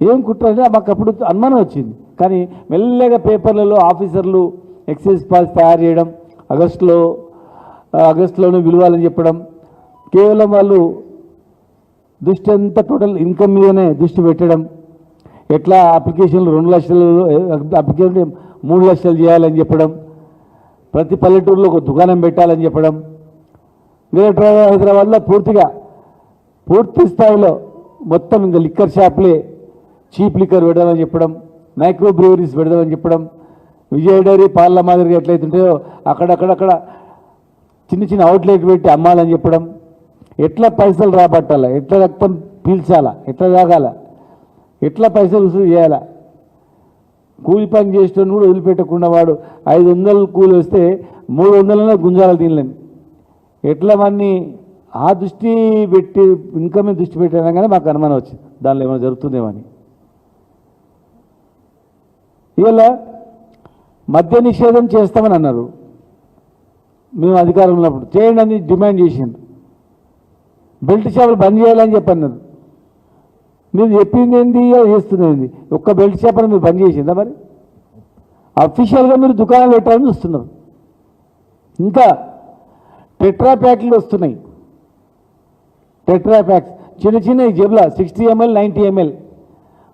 ఏం కుట్ర అంటే మాకు అప్పుడు అనుమానం వచ్చింది. కానీ మెల్లగా పేపర్లలో ఆఫీసర్లు ఎక్సైజ్ పాస్ తయారు చేయడం ఆగస్టులో ఆగస్టులోనే విలువాలని చెప్పడం కేవలం వాళ్ళు దృష్టి అంతా టోటల్ ఇన్కమ్ మీదనే దృష్టి పెట్టడం ఎట్లా అప్లికేషన్లు రెండు లక్షలు అప్లికేషన్ మూడు లక్షలు చేయాలని చెప్పడం ప్రతి పల్లెటూరులో ఒక దుకాణం పెట్టాలని చెప్పడం గ్రేటర్ హైదరాబాద్లో పూర్తిగా పూర్తి స్థాయిలో మొత్తం ఇంకా లిక్కర్ షాప్లే చీప్ లిక్కర్ పెడదామని చెప్పడం మైక్రో బ్రూవరీస్ పెడదామని చెప్పడం విజయ డైరీ పాల మాదిరిగా ఎట్లయితుంటాయో అక్కడక్కడక్కడ చిన్న చిన్న అవుట్లెట్ పెట్టి అమ్మాలని చెప్పడం ఎట్లా పైసలు రాబట్టాలా ఎట్లా రక్తం పీల్చాలా ఎట్లా తాగాల ఎట్లా పైసలు వసూలు చేయాలా. కూలి పని చేసేటోని కూడా వదిలిపెట్టకుండా వాడు ఐదు వందలు కూలి వస్తే మూడు వందలలో గుంజాలు తినలేము ఎట్లా వాడిని ఆ దృష్టి పెట్టి ఇన్కమ్ దృష్టి పెట్టాను కానీ మాకు అనుమానం వచ్చింది. దానిలో ఏమైనా జరుగుతుందేమో అని. ఇవాళ మద్య నిషేధం చేస్తామని అన్నారు. మేము అధికారంలో ఉన్నప్పుడు చేయండి అని డిమాండ్ చేసింది బెల్ట్ చేపలు బంద్ చేయాలని చెప్పి అన్నారు. మీరు చెప్పింది ఏంది? చేస్తుంది ఒక్క బెల్ట్ షాపుని మీరు బంద్ చేసిందా మరి? అఫీషియల్గా మీరు దుకాణాలు పెట్టాలని చూస్తున్నారు. ఇంకా టెట్రా ప్యాక్లు వస్తున్నాయి. టెట్రా ప్యాక్స్ చిన్న చిన్న జబ్లా సిక్స్టీ ఎంఎల్ నైంటీ ఎంఎల్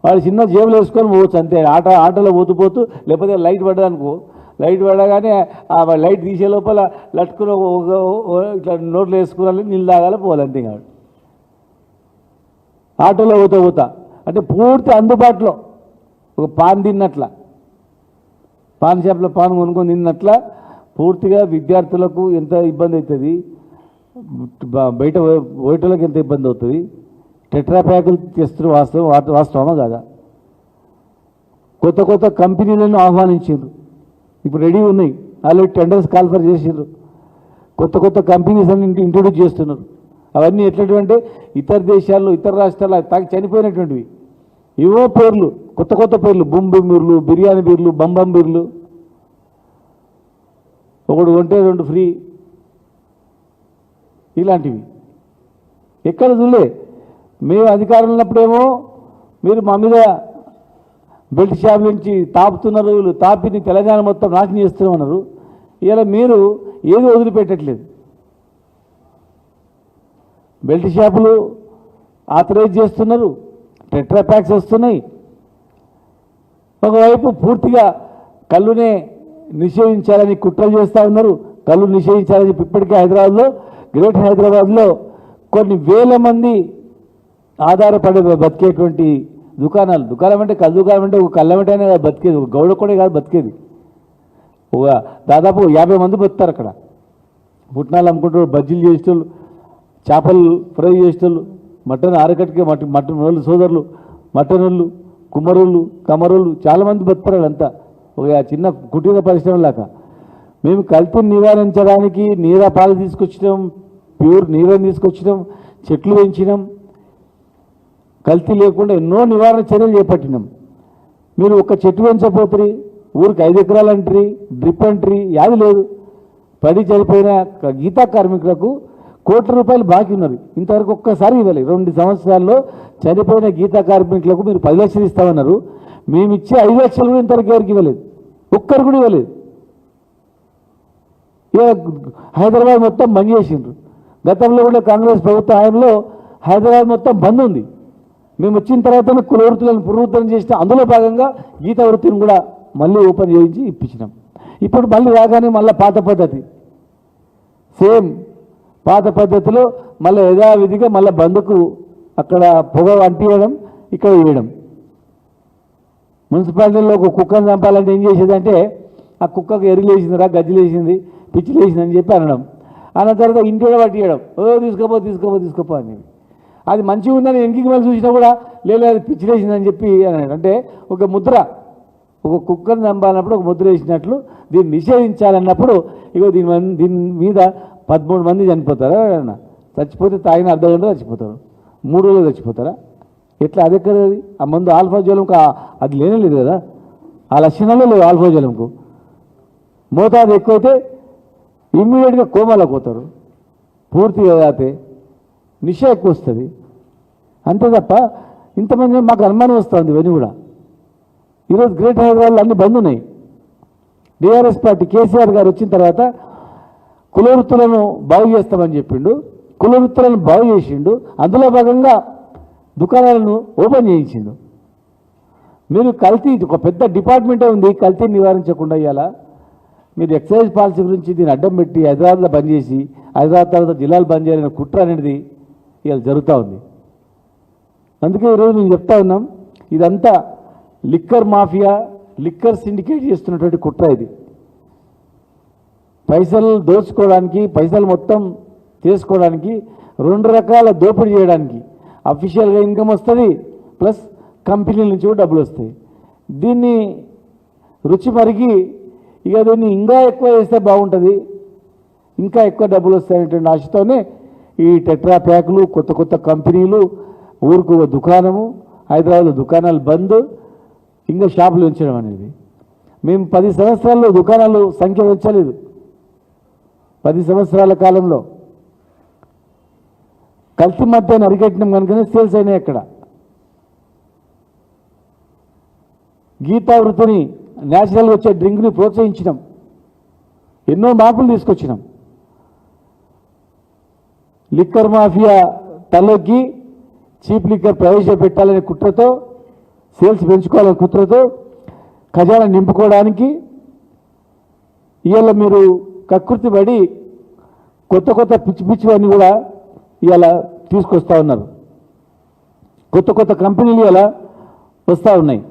వాళ్ళు చిన్న జేబులు వేసుకొని పోవచ్చు అంతే. ఆట ఆటోలో పోతూ పోతూ లేకపోతే లైట్ పడ్డదనుకో. లైట్ పడగానే ఆ లైట్ తీసే లోపల లట్టుకుని ఒక- ఇట్లా నోట్లో వేసుకుని నీళ్ళు తాగాలి పోవాలి అంతే కాబట్టి ఆటోలో పోతా పోతా. అంటే పూర్తి అందుబాటులో. ఒక పాన్ తిన్నట్ల. పాన్ షాప్లో పాన్ కొనుక్కొని తిన్నట్ల పూర్తిగా విద్యార్థులకు ఎంత ఇబ్బంది అవుతుంది? బయట పోయేటోళ్ళకి ఎంత ఇబ్బంది అవుతుంది? టెట్రాప్యాకులు తెస్తున్న వాస్తవం వాత- వాస్తవమా కాదా? కొత్త కొత్త కంపెనీలను ఆహ్వానించారు ఇప్పుడు రెడీ ఉన్నాయి. ఆల్రెడీ టెండర్స్ కాల్ఫర్ చేసిండ్రు. కొత్త కొత్త కంపెనీస్ అని ఇంట్రొడ్యూస్ చేస్తున్నారు. అవన్నీ ఎట్లాంటివంటే ఇతర దేశాల్లో ఇతర రాష్ట్రాల్లో తాకి చనిపోయినటువంటివి. ఏవో పేర్లు కొత్త కొత్త పేర్లు. బొంబి బీర్లు బిర్యానీ బీర్లు బంబం బీర్లు. ఒకడు కొంటే రెండు ఫ్రీ. ఇలాంటివి. ఎక్కడ చూడలే. మేము అధికారంలో ఉన్నప్పుడేమో మీరు మా మీద బెల్ట్ షాప్ నుంచి తాపుతున్నారు వీళ్ళు తాపిని తెలంగాణ మొత్తం నాశనం చేస్తున్నామన్నారు. ఇలా మీరు ఏది వదిలిపెట్టట్లేదు. బెల్ట్ షాపులు ఆథరైజ్ చేస్తున్నారు టెట్రా ప్యాక్స్ వస్తున్నాయి. ఒకవైపు పూర్తిగా కళ్ళునే నిషేధించాలని కుట్రలు చేస్తూ ఉన్నారు కళ్ళు నిషేధించాలని చెప్పి ఇప్పటికే హైదరాబాద్లో గ్రేట్ హైదరాబాద్లో కొన్ని వేల మంది ఆధారపడి బతికేటువంటి దుకాణాలు. దుకాణం అంటే కళ్ళు దుకాణం అంటే ఒక కళ్ళమటైనా కాదు బతికేది. ఒక గౌడ కూడా కాదు బతికేది. ఒక దాదాపు యాభై మంది బతుకుతారు అక్కడ. పుట్నాలు అమ్ముకుంటారు బజ్జీలు చేసేటోళ్ళు చేపలు ఫ్రై చేసేటోళ్ళు మటన్ ఆరకట్టుకే మటన్ మటన్ వాళ్ళు సోదరులు మటన్ వాళ్ళు కుమ్మరోళ్ళు కమరోళ్ళు చాలామంది బతుకుతారు అంతా ఒక చిన్న కుటీర పరిశ్రమ లాగా. మేము కల్తీని నివారించడానికి నీర పాలు తీసుకొచ్చినాం ప్యూర్ నీరని తీసుకొచ్చినాం చెట్లు పెంచినాం కల్తీ లేకుండా ఎన్నో నివారణ చర్యలు చేపట్టినాం. మీరు ఒక చెట్టు పెంచపోతుంది ఊరికి ఐదు ఎకరాలు అంటారు డ్రిప్ అంటారు యాది లేదు. పడి చనిపోయిన గీతా కార్మికులకు కోట్ల రూపాయలు బాకీ ఉన్నది. ఇంతవరకు ఒక్కసారి ఇవ్వాలి రెండు సంవత్సరాల్లో చనిపోయిన గీతా కార్మికులకు మీరు పది లక్షలు ఇస్తామన్నారు. మేము ఇచ్చే ఐదు లక్షలు కూడా ఇంతవరకు ఎవరికి ఇవ్వలేదు. ఒక్కరు కూడా ఇవ్వలేదు. ఇక హైదరాబాద్ మొత్తం బంద్ చేసిండ్రు. గతంలో కూడా కాంగ్రెస్ ప్రభుత్వ హయాంలో హైదరాబాద్ మొత్తం బంద్ ఉంది. మేము వచ్చిన తర్వాత కులవృత్తులను పునరుద్ధరణ చేసిన అందులో భాగంగా గీత వృత్తిని కూడా మళ్ళీ ఓపెన్ చేయించి ఇప్పించినాం. ఇప్పుడు మళ్ళీ రాగానే మళ్ళీ పాత పద్ధతి. సేమ్ పాత పద్ధతిలో మళ్ళీ యథావిధిగా మళ్ళీ బంధుకు అక్కడ పొగ అంటియడం ఇక్కడ వేయడం మున్సిపాలిటీలో ఒక కుక్కను చంపాలంటే ఏం చేసేదంటే ఆ కుక్కకు ఎరులేసిందిరా గజ్జిలేసింది పిచ్చిలేసింది అని చెప్పి అనడం. అన్న తర్వాత ఇంటి కూడా పట్టియడం ఓ తీసుకోపో తీసుకోపో తీసుకోపో అని అది మంచి ఉందని వెనక్కి మళ్ళీ చూసినా కూడా లేదు అది పిచ్చిలేసిందని చెప్పి అన్నాడు. అంటే ఒక ముద్ర ఒక కుక్కను చంపాలన్నప్పుడు ఒక ముద్ర వేసినట్లు దీన్ని నిషేధించాలన్నప్పుడు ఇగో దీని దీని మీద పదమూడు మంది చనిపోతారా ఎవరైనా? చచ్చిపోతే తాగిన అర్ధ గంట చచ్చిపోతారు. మూడు రోజులు చచ్చిపోతారా? ఎట్లా? అది ఎక్కడ అది? ఆ మందు ఆల్ఫా జ్వలంకు అది లేనే లేదు కదా? ఆ లక్షణాలు లేవు ఆల్ఫా జ్వలంకు. మోతాదు ఎక్కువైతే ఇమ్మీడియట్గా కోమాలోకి పోతారు. పూర్తిగా తాగితే నిష ఎక్కువ వస్తుంది. అంతే తప్ప ఇంతమంది మాకు అనుమానం వస్తుంది ఇవన్నీ కూడా. ఈరోజు గ్రేట్ హైదరాబాద్లో అన్ని బంద్ ఉన్నాయి. డిఆర్ఎస్ పార్టీ కేసీఆర్ గారు వచ్చిన తర్వాత కులవృత్తులను బాగు చేస్తామని చెప్పిండు. కులవృత్తులను బాగు చేసిండు. అందులో భాగంగా దుకాణాలను ఓపెన్ చేయించిండు. మీరు కల్తీ ఒక పెద్ద డిపార్ట్మెంటే ఉంది. కల్తీ నివారించకుండా ఇవ్వాలా మీరు ఎక్సైజ్ పాలసీ గురించి దీన్ని అడ్డం పెట్టి హైదరాబాద్లో బంద్ చేసి హైదరాబాద్ తర్వాత జిల్లాలు బంద్ చేయాలనే కుట్ర అనేది ఇవాళ జరుగుతూ ఉంది. అందుకే ఈరోజు మేము చెప్తా ఉన్నాం ఇదంతా లిక్కర్ మాఫియా లిక్కర్ సిండికేట్ చేస్తున్నటువంటి కుట్ర ఇది. పైసలు దోచుకోవడానికి పైసలు మొత్తం చేసుకోవడానికి రెండు రకాల దోపిడీ చేయడానికి అఫీషియల్గా ఇన్కమ్ వస్తుంది ప్లస్ కంపెనీల నుంచి కూడా డబ్బులు వస్తాయి. దీన్ని రుచి మరిగి ఇక దీన్ని ఇంకా ఎక్కువ చేస్తే బాగుంటుంది ఇంకా ఎక్కువ డబ్బులు వస్తాయనేటువంటి ఆశతోనే ఈ టెట్రా ప్యాకులు కొత్త కొత్త కంపెనీలు ఊరుకు ఒక దుకాణము హైదరాబాద్లో దుకాణాలు బంద్ ఇంకా షాపులు ఉంచడం అనేది. మేము పది సంవత్సరాల్లో దుకాణాలు సంఖ్య పెంచలేదు పది సంవత్సరాల కాలంలో. కల్తీ మధ్యాహ్నం అరికట్టినాం కనుకనే సేల్స్ అయినాయి అక్కడ. గీతా వృత్తిని న్యాచురల్గా వచ్చే డ్రింక్ని ప్రోత్సహించినాం. ఎన్నో మార్పులు తీసుకొచ్చినాం. లిక్కర్ మాఫియా తలొగ్గి చీప్ లిక్కర్ ప్రవేశపెట్టాలనే కుట్రతో సేల్స్ పెంచుకోవాలనే కుట్రతో ఖజానా నింపుకోవడానికి ఇవాళ మీరు కకృతి పడి కొత్త కొత్త పిచ్చి పిచ్చివన్నీ కూడా ఇవాళ తీసుకొస్తా ఉన్నారు. కొత్త కొత్త కంపెనీలు ఇలా వస్తూ ఉన్నాయి.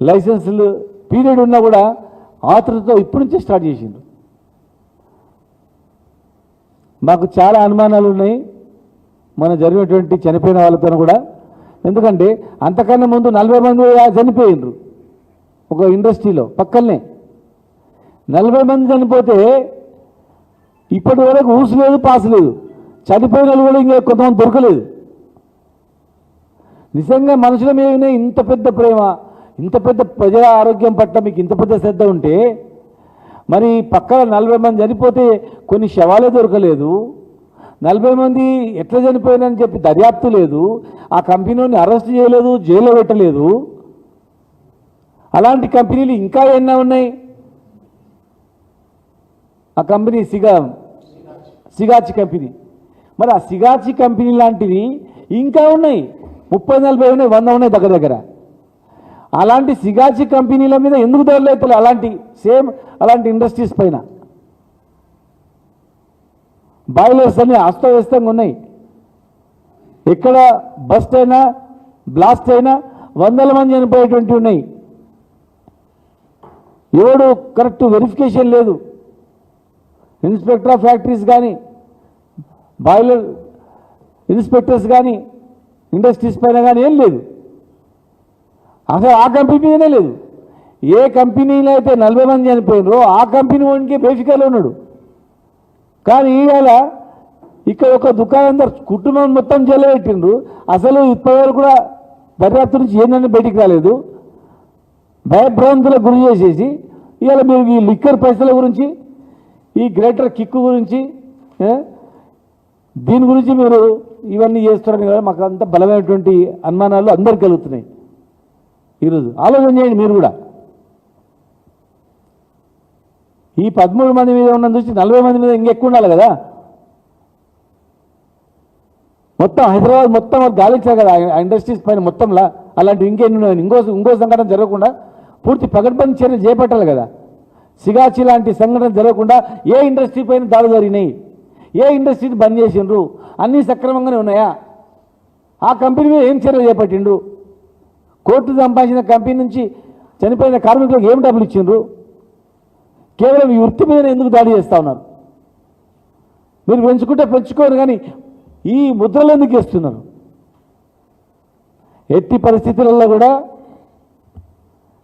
లైసెన్సులు పీరియడ్ ఉన్నా కూడా ఆతృతో ఇప్పటి నుంచే స్టార్ట్ చేసిండ్రు. మాకు చాలా అనుమానాలు ఉన్నాయి. మన జరిగినటువంటి చనిపోయిన వాళ్ళతో కూడా. ఎందుకంటే అంతకన్నా ముందు నలభై మంది చనిపోయిండ్రు ఒక ఇండస్ట్రీలో పక్కనే నలభై మంది చనిపోతే ఇప్పటి వరకు ఊసు లేదు పాస్ లేదు. చనిపోయిన వాళ్ళు కూడా ఇంకా కొంతమంది దొరకలేదు. నిజంగా మనుషుల మీద ఇంత పెద్ద ప్రేమ ఇంత పెద్ద ప్రజల ఆరోగ్యం పట్ల మీకు ఇంత పెద్ద శ్రద్ధ ఉంటే మరి పక్కన నలభై మంది చనిపోతే కొన్ని శవాలే దొరకలేదు. నలభై మంది ఎట్లా చనిపోయినని చెప్పి దర్యాప్తు లేదు. ఆ కంపెనీని అరెస్ట్ చేయలేదు జైల్లో పెట్టలేదు. అలాంటి కంపెనీలు ఇంకా ఎన్నో ఉన్నాయి. ఆ కంపెనీ సిగా సిగాచి కంపెనీ. మరి ఆ సిగాచి కంపెనీ లాంటివి ఇంకా ఉన్నాయి. ముప్పై నలభై ఉన్నాయి వంద ఉన్నాయి దగ్గర దగ్గర. అలాంటి సిగాచి కంపెనీల మీద ఎందుకు దొరలేదు అలాంటి సేమ్ అలాంటి ఇండస్ట్రీస్ పైన. బాయిలర్స్ అన్ని అస్తవ్యస్తంగా ఉన్నాయి. ఎక్కడ బస్ట్ అయినా బ్లాస్ట్ అయినా వందల మంది చనిపోయేటువంటి ఉన్నాయి. ఎవడు కరెక్ట్ వెరిఫికేషన్ లేదు. ఇన్స్పెక్టర్ ఆఫ్ ఫ్యాక్టరీస్ కానీ బాయిలర్ ఇన్స్పెక్టర్స్ కానీ ఇండస్ట్రీస్ పైన కానీ ఏం లేదు. అసలు ఆ కంపెనీ లేదు. ఏ కంపెనీలో అయితే నలభై మంది చనిపోయినరో ఆ కంపెనీ వాడికి బేఫికర్లో ఉన్నాడు. కానీ ఇవాళ ఇక్కడ ఒక దుకాణందరు కుటుంబం మొత్తం జల్లబెట్టిండ్రు అసలు ఇప్పటివరకు కూడా దర్యాప్తు నుంచి ఏందని బయటికి రాలేదు. భయభ్రాంతులకు గురి చేసేసి ఇవాళ మీరు ఈ లిక్కర్ పైసల గురించి ఈ గ్రేటర్ కిక్కు గురించి దీని గురించి మీరు ఇవన్నీ చేస్తున్నారు కదా మాకు అంత బలమైనటువంటి అనుమానాలు అందరు కలుగుతున్నాయి. ఈరోజు ఆలోచన చేయండి మీరు కూడా. ఈ పదమూడు మంది మీద ఉన్న చూసి నలభై మంది మీద ఇంకెక్కువ ఉండాలి కదా? మొత్తం హైదరాబాద్ మొత్తం గాలించారు కదా ఆ ఇండస్ట్రీస్ పైన మొత్తంలా? అలాంటి ఇంకెన్ని ఇంకో ఇంకో సంఘటన జరగకుండా పూర్తి పగడ్బందీ చర్యలు చేపట్టాలి కదా. సిగాచి లాంటి సంఘటన జరగకుండా ఏ ఇండస్ట్రీ పైన దాడులు జరిగినాయి? ఏ ఇండస్ట్రీని బంద్ చేసిండ్రు? అన్నీ సక్రమంగానే ఉన్నాయా? ఆ కంపెనీ మీద ఏం చర్యలు చేపట్టిండ్రు? కోర్టు సంపాదించిన కంపెనీ నుంచి చనిపోయిన కార్మికులకు ఏం డబ్బులు ఇచ్చిండ్రు? కేవలం ఈ వృత్తి మీద ఎందుకు దాడి చేస్తా ఉన్నారు? మీరు పెంచుకుంటే పెంచుకోరు కానీ ఈ ముద్రలు ఎందుకు ఇస్తున్నారు ఎట్టి పరిస్థితులలో కూడా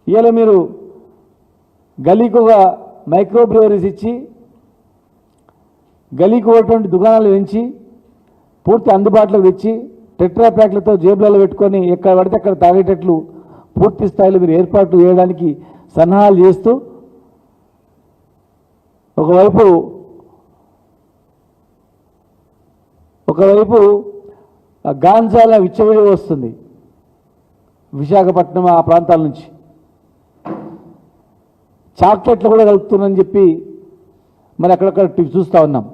ఇవాళ మీరు గలీకి ఒక మైక్రో బ్రేవరీస్ ఇచ్చి గలీకి ఉన్నటువంటి దుకాణాలు పెంచి పూర్తి అందుబాటులోకి తెచ్చి టెట్రా ప్యాక్లతో జేబులలో పెట్టుకొని ఎక్కడ పడితే అక్కడ తాగేటట్లు పూర్తి స్థాయిలో మీరు ఏర్పాట్లు చేయడానికి సన్నాహాలు చేస్తూ ఒకవైపు ఒకవైపు ఆ గాంజాల విచ్చవిడి వస్తుంది విశాఖపట్నం ఆ ప్రాంతాల నుంచి. చాక్లెట్లు కూడా కలుపుతుందని చెప్పి మరి అక్కడక్కడ చూస్తూ ఉన్నాం.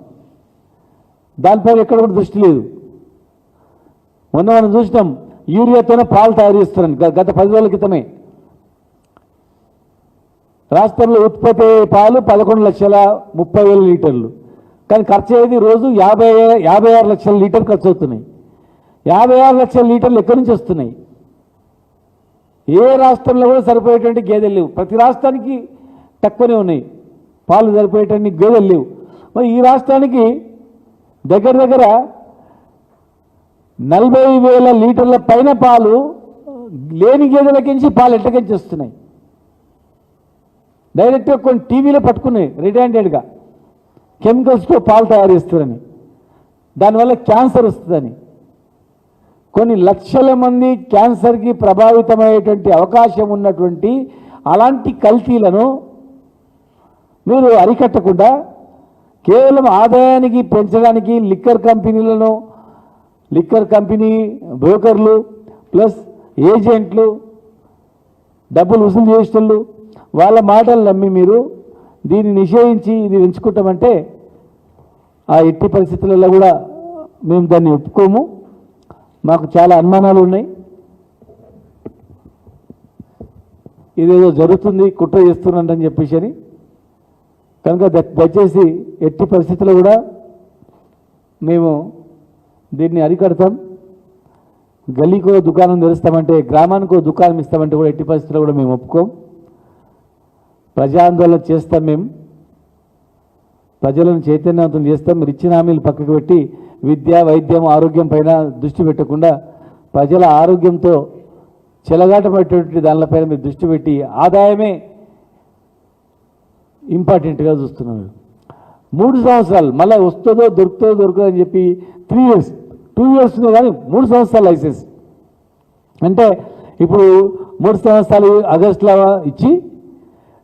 దానిపైన ఎక్కడ కూడా దృష్టి లేదు. మొన్న మనం చూసినాం యూరియాతోనే పాలు తయారు చేస్తున్నాను గత పది రోజుల క్రితమే. రాష్ట్రంలో ఉత్పత్తి అయ్యే పాలు పదకొండు లక్షల ముప్పై వేల లీటర్లు. కానీ ఖర్చు అయ్యేది రోజు యాభై యాభై ఆరు లక్షల లీటర్ ఖర్చు అవుతున్నాయి. యాభై ఆరు లక్షల లీటర్లు ఎక్కడి నుంచి వస్తున్నాయి? ఏ రాష్ట్రంలో కూడా సరిపోయేటువంటి గేదెలు లేవు. ప్రతి రాష్ట్రానికి తక్కువనే ఉన్నాయి. పాలు సరిపోయేటువంటి గేదెలు లేవు. మరి ఈ రాష్ట్రానికి దగ్గర దగ్గర నలభై వేల లీటర్ల పైన పాలు లేని గేదెలకించి పాలు ఎట్టకించి వస్తున్నాయి. డైరెక్ట్గా కొన్ని టీవీలో పట్టుకున్నాయి రిటైండెడ్గా. కెమికల్స్తో పాలు తయారు చేస్తారని. దానివల్ల క్యాన్సర్ వస్తుందని. కొన్ని లక్షల మంది క్యాన్సర్కి ప్రభావితమయ్యేటువంటి అవకాశం ఉన్నటువంటి అలాంటి కల్తీలను మీరు అరికట్టకుండా కేవలం ఆదాయానికి పెంచడానికి లిక్కర్ కంపెనీలను లిక్కర్ కంపెనీ బ్రోకర్లు ప్లస్ ఏజెంట్లు డబ్బులు వసూలు చేసేటోళ్ళు వాళ్ళ మాటలు నమ్మి మీరు దీన్ని నిషేధించి ఇది ఎంచుకుంటామంటే ఆ ఎట్టి పరిస్థితులలో కూడా మేము దాన్ని ఒప్పుకోము. మాకు చాలా అనుమానాలు ఉన్నాయి. ఇదేదో జరుగుతుంది కుట్ర చేస్తున్నారని చెప్పేసి అని. కనుక దయచేసి ఎట్టి పరిస్థితుల్లో కూడా మేము దీన్ని అరికడతాం. గలీకో దుకాణం తెరుస్తామంటే గ్రామానికో దుకాణం ఇస్తామంటే కూడా ఎట్టి పరిస్థితుల్లో కూడా మేము ఒప్పుకోం. ప్రజా ఆందోళన చేస్తాం మేము. ప్రజలను చైతన్యవంతం చేస్తాం. మీరు ఇచ్చిన హామీలు పక్కకు పెట్టి విద్య వైద్యం ఆరోగ్యం పైన దృష్టి పెట్టకుండా ప్రజల ఆరోగ్యంతో చెలగాటపడేటువంటి దానిపైన మీరు దృష్టి పెట్టి ఆదాయమే ఇంపార్టెంట్గా చూస్తున్నారు మూడు సంవత్సరాలు మళ్ళీ వస్తుందో దొరుకుతుందో దొరుకుతుందో అని చెప్పి త్రీ ఇయర్స్ టూ ఇయర్స్ కానీ మూడు సంవత్సరాల లైసెన్స్ అంటే ఇప్పుడు మూడు సంవత్సరాలు ఆగస్టులో ఇచ్చి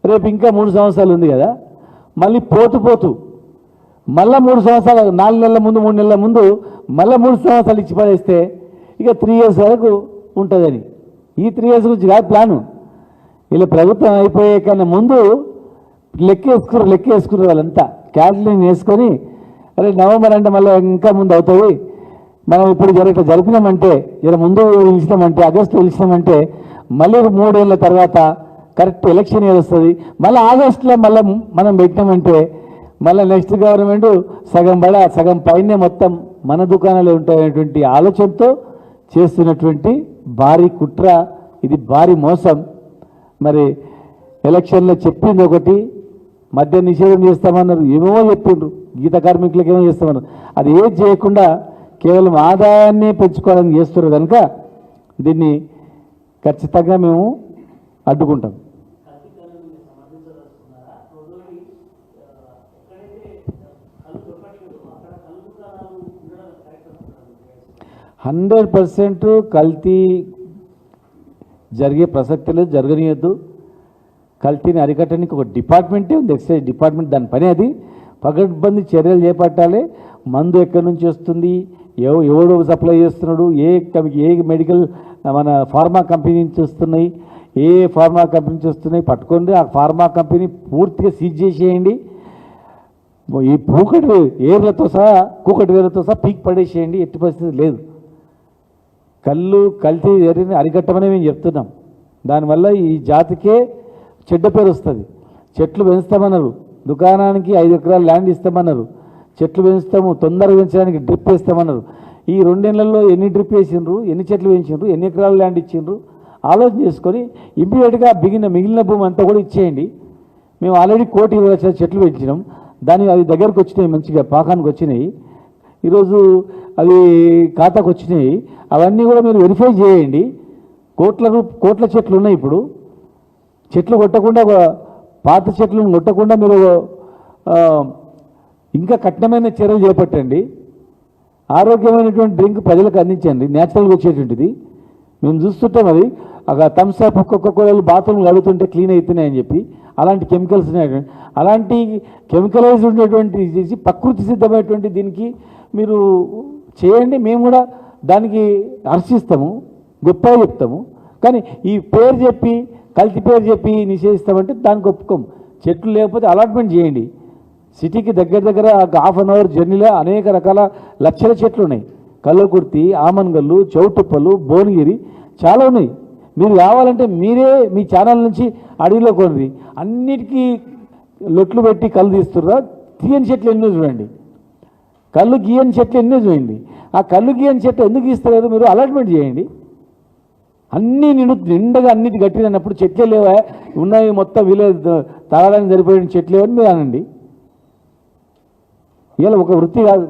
రేపు ఇంకా మూడు సంవత్సరాలు ఉంది కదా. మళ్ళీ పోతు పోతు మళ్ళీ మూడు సంవత్సరాలు నాలుగు నెలల ముందు మూడు నెలల ముందు మళ్ళీ మూడు సంవత్సరాలు ఇచ్చి పడేస్తే ఇక త్రీ ఇయర్స్ వరకు ఉంటుందని. ఈ త్రీ ఇయర్స్ గురించి కాదు ప్లాను. ఇలా ప్రభుత్వం అయిపోయే కన్నా ముందు లెక్క లెక్కేసుకున్నారు వాళ్ళంతా. క్యాటలింగ్ వేసుకొని అరే నవంబర్ అంటే మళ్ళీ ఇంకా ముందు అవుతుంది మనం ఇప్పుడు జరగ జరిపినామంటే ఇలా ముందు పిలిచినామంటే ఆగస్టు పిలిచినామంటే మళ్ళీ మూడేళ్ళ తర్వాత కరెక్ట్ ఎలక్షన్ ఏది వస్తుంది? మళ్ళీ ఆగస్టులో మళ్ళీ మనం పెట్టినామంటే మళ్ళీ నెక్స్ట్ గవర్నమెంట్ సగం బడ సగం పైనే మొత్తం మన దుకాణాలు ఉంటాయనేటువంటి ఆలోచనతో చేస్తున్నటువంటి భారీ కుట్ర. ఇది భారీ మోసం. మరి ఎలక్షన్లో చెప్పింది ఒకటి మద్య నిషేధం చేస్తామన్నారు. ఏమేమో చెప్పిండ్రు గీత కార్మికులకు ఏమో చేస్తామన్నారు. అది ఏది చేయకుండా కేవలం ఆదాయాన్ని పెంచుకోవడానికి చేస్తున్నారు కనుక దీన్ని ఖచ్చితంగా మేము అడ్డుకుంటాం. హండ్రెడ్ పర్సెంట్ కల్తీ జరిగే ప్రసక్తి లేదు జరగనీయద్దు. కల్తీని అరికట్టడానికి ఒక డిపార్ట్మెంటే ఉంది ఎక్సైజ్ డిపార్ట్మెంట్. దాని పని అది. పగడ్బందీ చర్యలు చేపట్టాలి. మందు ఎక్కడి నుంచి వస్తుంది? ఎవ ఎవడు సప్లై చేస్తున్నాడు? ఏ ఏ మెడికల్ మన ఫార్మా కంపెనీ నుంచి వస్తున్నాయి? ఏ ఫార్మా కంపెనీ నుంచి వస్తున్నాయి? పట్టుకోండి ఆ ఫార్మా కంపెనీ పూర్తిగా సీజ్ చేసేయండి. ఈ పూకటి ఏర్లతో సహా కూకటి వేర్లతో సహా పీక్ పడేసేయండి. ఎట్టి పరిస్థితి లేదు. కళ్ళు కల్తీ జరిగిన అరికట్టమని మేము చెప్తున్నాం. దానివల్ల ఈ జాతికే చెడ్డ పేరు వస్తుంది. చెట్లు పెంచుతామన్నారు. దుకాణానికి ఐదు ఎకరాలు ల్యాండ్ ఇస్తామన్నారు. చెట్లు పెంచుతాము తొందరగా పెంచడానికి డ్రిప్ వేస్తామన్నారు. ఈ రెండేళ్ళలో ఎన్ని డ్రిప్ వేసిండ్రు ఎన్ని చెట్లు పెంచిండ్రు ఎన్ని ఎకరాలు ల్యాండ్ ఇచ్చిండ్రు? ఆలోచన చేసుకొని ఇమ్మీడియట్గా బిగిన మిగిలిన భూమి అంతా కూడా ఇచ్చేయండి. మేము ఆల్రెడీ కోటి ఇరవై లక్షల చెట్లు పెంచినాం. దాని అవి దగ్గరకు వచ్చినాయి మంచిగా పాకానికి వచ్చినాయి. ఈరోజు అవి ఖాతాకు వచ్చినాయి. అవన్నీ కూడా మీరు వెరిఫై చేయండి. కోట్ల కోట్ల చెట్లు ఉన్నాయి ఇప్పుడు. చెట్లు కొట్టకుండా పాత చెట్లను కొట్టకుండా మీరు ఇంకా కఠినమైన చర్యలు చేపట్టండి. ఆరోగ్యమైనటువంటి డ్రింక్ ప్రజలకు అందించండి. న్యాచురల్గా వచ్చేటువంటిది. మేము చూస్తుంటాం అది ఒక థమ్స్ అప్ ఒక్కొక్క కోళ్ళు బాత్రూమ్లు అడుగుతుంటే క్లీన్ అవుతున్నాయి అని చెప్పి అలాంటి కెమికల్స్ ఉన్నాయి. అలాంటి కెమికలైజ్ ఉండేటువంటి చేసి ప్రకృతి సిద్ధమైనటువంటి దీనికి మీరు చేయండి. మేము కూడా దానికి హర్షిస్తాము గొప్పగా చెప్తాము. కానీ ఈ పేరు చెప్పి కల్తీ పేరు చెప్పి నిషేధిస్తామంటే దానికి ఒప్పుకోం. చెట్లు లేకపోతే అలాట్మెంట్ చేయండి. సిటీకి దగ్గర దగ్గర ఒక హాఫ్ అన్ అవర్ జర్నీలో అనేక రకాల లక్షల చెట్లు ఉన్నాయి. కల్లకుర్తి ఆమన్గల్లు చౌటుప్పలు భువనగిరి చాలా ఉన్నాయి. మీరు కావాలంటే మీరే మీ ఛానల్ నుంచి అడవిలో కొనది అన్నిటికీ లొట్లు పెట్టి కళ్ళు తీస్తుర్రా. తీయని చెట్లు ఎన్నో చూడండి. కళ్ళు గీయని చెట్లు ఎన్నో చూడండి. ఆ కళ్ళు గీయని చెట్లు ఎందుకు ఇస్తలేరు మీరు? అలాట్మెంట్ చేయండి. అన్నీ నిండు నిండగా అన్నిటి గట్టినప్పుడు చెట్లే లేవా? ఉన్నాయి మొత్తం వీలే తాగడానికి సరిపోయిన చెట్లు లేవని మీరు అనండి. ఇలా ఒక వృత్తి కాదు.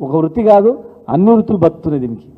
ఒక వృత్తి కాదు అన్ని వృత్తులు బతుకుతున్నాయి దీనికి.